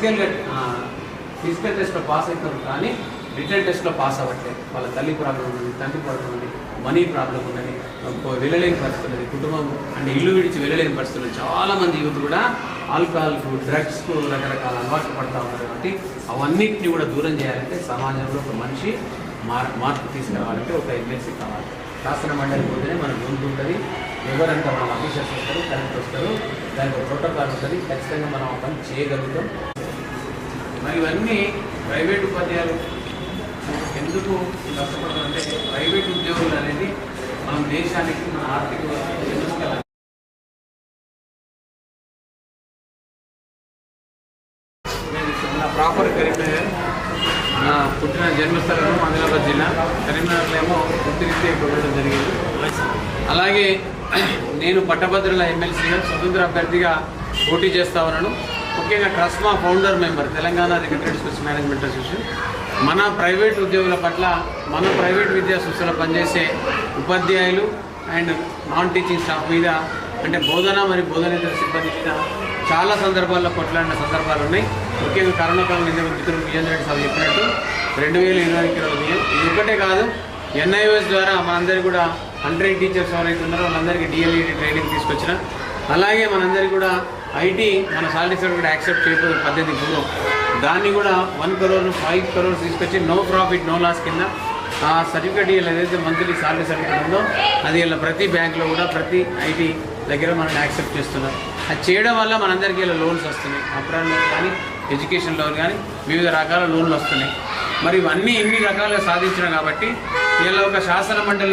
Physical physical టెస్ట్లో pass అవుతారు కానీ రిటర్న్ టెస్ట్లో పాస్ అవ్వట్లేదు. వాళ్ళ తల్లి ప్రాబ్లం ఉన్నది తండ్రి ప్రాబ్లం ఉంది మనీ ప్రాబ్లం ఉన్నది వెళ్ళలేని పరిస్థితి కుటుంబం అంటే ఇల్లు విడిచి వెళ్ళలేని పరిస్థితులు చాలామంది యూత్ కూడా ఆల్కహాల్ డ్రగ్స్కు రకరకాల అలవాట్లు పడతా ఉన్నారు కాబట్టి అవన్నిటిని కూడా దూరం చేయాలంటే సమాజంలో ఒక మనిషి మార్ మార్పు తీసుకురావాలంటే ఒక ఎమ్మెల్సీ కావాలి. శాసన మండలి పోతేనే మనకు ముందు ఉంటుంది. ఎవరంతా మన అఫీషియల్స్ వస్తారు కరెక్ట్ వస్తారు దానికి ఒక ప్రోటోకాల్ ఉంటుంది. ఖచ్చితంగా మనం పని చేయగలుగుతాం. మరి ఇవన్నీ ప్రైవేట్ ఉపాధ్యాయులు ఎందుకు కష్టపడతారంటే ప్రైవేట్ ఉద్యోగులు అనేది మనం దేశానికి మన ఆర్థిక వ్యవస్థకు ప్రాపర్ కరీంనగర్. నా పుట్టిన జన్మస్థలం ఆదిలాబాద్ జిల్లా. కరీంనగర్లో ఏమో వృత్తిరీత్యా ఇవ్వడం జరిగింది. అలాగే నేను పట్టభద్రుల ఎమ్మెల్సీగా స్వతంత్ర అభ్యర్థిగా పోటీ చేస్తా ఉన్నాను. ముఖ్యంగా TRSMA founder member Telangana recognised schools management association. మన ప్రైవేట్ ఉద్యోగుల పట్ల మన ప్రైవేట్ విద్యా సంస్థలో పనిచేసే ఉపాధ్యాయులు అండ్ నాన్ టీచింగ్ స్టాఫ్ మీద అంటే బోధన మరియు బోధనేతర సిబ్బంది మీద చాలా సందర్భాల్లో కొట్లాడిన సందర్భాలు ఉన్నాయి. ముఖ్యంగా కరోనా కాలం నిజం మిత్రులు బియ్యం రెడ్డి సార్ చెప్పినట్టు రెండు వేల ఇరవై ఇరవై ఇది ఒకటే కాదు ఎన్ఐఓఎస్ ద్వారా మనందరికీ కూడా హండ్రెడ్ టీచర్స్ ఎవరైతే ఉన్నారో వాళ్ళందరికీ డిఎల్ఈడి ట్రైనింగ్ తీసుకొచ్చిన. అలాగే మనందరికీ కూడా ఐటీ మన సాలరీ సర్టిఫికేట్ యాక్సెప్ట్ చేయకపోతే పద్ధతి పూర్వం దాన్ని కూడా వన్ కరోర్ ఫైవ్ కరోర్స్ తీసుకొచ్చి నో ప్రాఫిట్ నో లాస్ కింద ఆ సర్టిఫికేట్ వీళ్ళు ఏదైతే మంత్లీ సాలరీ సర్టిఫికేట్ ఉందో అది వీళ్ళ ప్రతి బ్యాంక్లో కూడా ప్రతి ఐటీ దగ్గర మనం యాక్సెప్ట్ చేస్తున్నాం. అది చేయడం వల్ల మనందరికీ ఇలా లోన్స్ వస్తున్నాయి. అప్రాన్ లోన్ కానీ ఎడ్యుకేషన్ లోన్ కానీ వివిధ రకాల లోన్లు వస్తున్నాయి. మరి ఇవన్నీ ఇన్ని రకాలుగా సాధించడం కాబట్టి వీళ్ళ ఒక శాసన మండలి